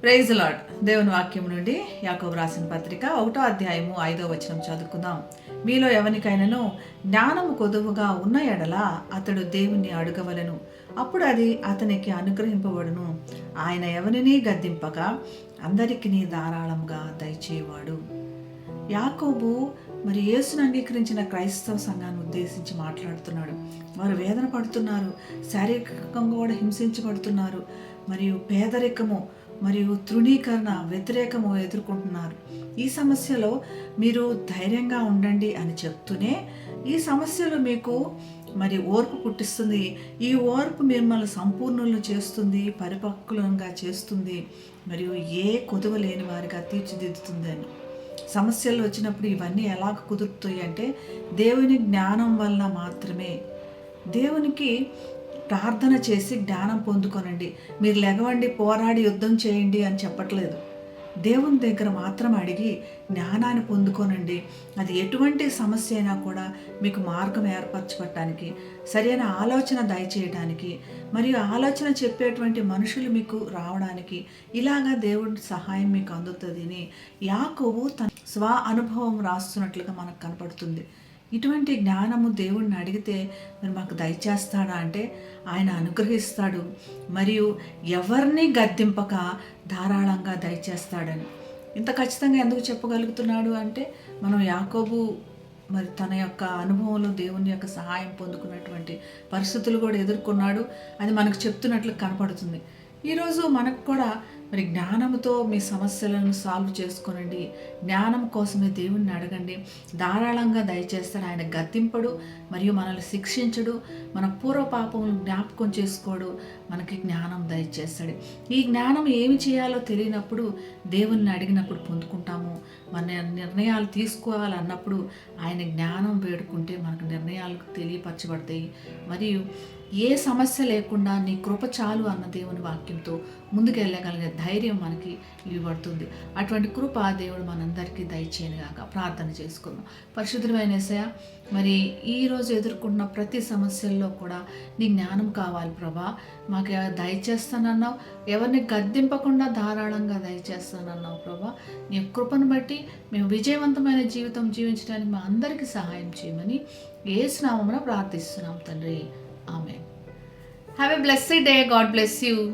Praise lord దేవుని వాక్యం నుండి యాకోబు రాసిన పత్రిక ఒకటో అధ్యాయము ఐదో వచనం చదువుకుందాం. మీలో ఎవరికైనాను జ్ఞానము కొదువుగా ఉన్న ఎడల అతడు దేవుణ్ణి అడగవలను. అప్పుడు అది అతనికి అనుగ్రహింపబడును. ఆయన ఎవరిని గద్దింపక? అందరికీ ధారాళంగా దయచేవాడు యాకోబు మరి యేసును అంగీకరించిన క్రైస్తవ సంఘాన్ని ఉద్దేశించి మాట్లాడుతున్నాడు. వారు వేదన పడుతున్నారు శారీరకంగా కూడా హింసించబడుతున్నారు మరియు పేదరికము మరియు తృణీకరణ వ్యతిరేకము ఎదుర్కొంటున్నారు. ఈ సమస్యలో మీరు ధైర్యంగా ఉండండి అని చెప్తూనే ఈ సమస్యలు మీకు మరి ఓర్పు పుట్టిస్తుంది. ఈ ఓర్పు మిమ్మల్ని సంపూర్ణులను చేస్తుంది పరిపక్వలంగా చేస్తుంది మరియు ఏ కొదువ లేని వారిగా తీర్చిదిద్దుతుంది అని సమస్యలు వచ్చినప్పుడు ఇవన్నీ ఎలా కుదురుతాయి అంటే దేవుని జ్ఞానం వలన మాత్రమే. దేవునికి ప్రార్థన చేసి జ్ఞానం పొందుకొనండి. మీరు లెగవండి పోరాడి యుద్ధం చేయండి అని చెప్పట్లేదు. దేవుని దగ్గర మాత్రం అడిగి జ్ఞానాన్ని పొందుకోనండి. అది ఎటువంటి సమస్య అయినా కూడా మీకు మార్గం ఏర్పరచబట్టడానికి సరైన ఆలోచన దయచేయడానికి మరియు ఆలోచన చెప్పేటువంటి మనుషులు మీకు రావడానికి ఇలాగా దేవుడి సహాయం మీకు అందుతుంది అని యాకోబు తన స్వ అనుభవం రాస్తున్నట్లుగా మనకు కనపడుతుంది. ఇటువంటి జ్ఞానము దేవుణ్ణి అడిగితే మరి మాకు దయచేస్తాడా అంటే ఆయన అనుగ్రహిస్తాడు. మరియు ఎవరిని గద్దింపక ధారాళంగా దయచేస్తాడని. ఇంత ఖచ్చితంగా ఎందుకు చెప్పగలుగుతున్నాడు అంటే మనం యాకోబు మరి తన యొక్క అనుభవంలో దేవుని యొక్క సహాయం పొందుకున్నటువంటి పరిస్థితులు కూడా ఎదుర్కొన్నాడు. అది మనకు చెప్తున్నట్లు కనపడుతుంది. ఈరోజు మనకు కూడా మరి జ్ఞానంతో మీ సమస్యలను సాల్వ్ చేసుకోనండి. జ్ఞానం కోసమే దేవుణ్ణి అడగండి. ధారాళంగా దయచేస్తాడు ఆయన గతింపడు మరియు మనల్ని శిక్షించడు మన పూర్వ పాపములు జ్ఞాపకం చేసుకోడు మనకి జ్ఞానం దయచేస్తాడు. ఈ జ్ఞానం ఏమి చేయాలో తెలియనప్పుడు దేవుణ్ణి అడిగినప్పుడు పొందుకుంటాము. మన నిర్ణయాలు తీసుకోవాలన్నప్పుడు ఆయన జ్ఞానం వేడుకుంటే మనకు నిర్ణయాలు తెలియపరచబడతాయి. మరియు ఏ సమస్య లేకుండా నీ కృప చాలు అన్న దేవుని వాక్యంతో ముందుకెళ్ళగలిగే ధైర్యం మనకి ఇవ్వబడుతుంది. అటువంటి కృప దేవుడు మనందరికీ దయచేయనుగాక. ప్రార్థన చేసుకుందాం. పరిశుద్ధమైన సయ మరి ఈరోజు ఎదుర్కొన్న ప్రతి సమస్యల్లో కూడా నీ జ్ఞానం కావాలి ప్రభా. మాకు దయచేస్తానన్నావు ఎవరిని గద్దింపకుండా ధారాళంగా దయచేస్తానన్నావు ప్రభా. నీ కృపను బట్టి మేము విజయవంతమైన జీవితం జీవించడానికి మా అందరికీ సహాయం చేయమని ఏ స్నామమున ప్రార్థిస్తున్నాం తండ్రి. ఆమె have a blessed day God bless you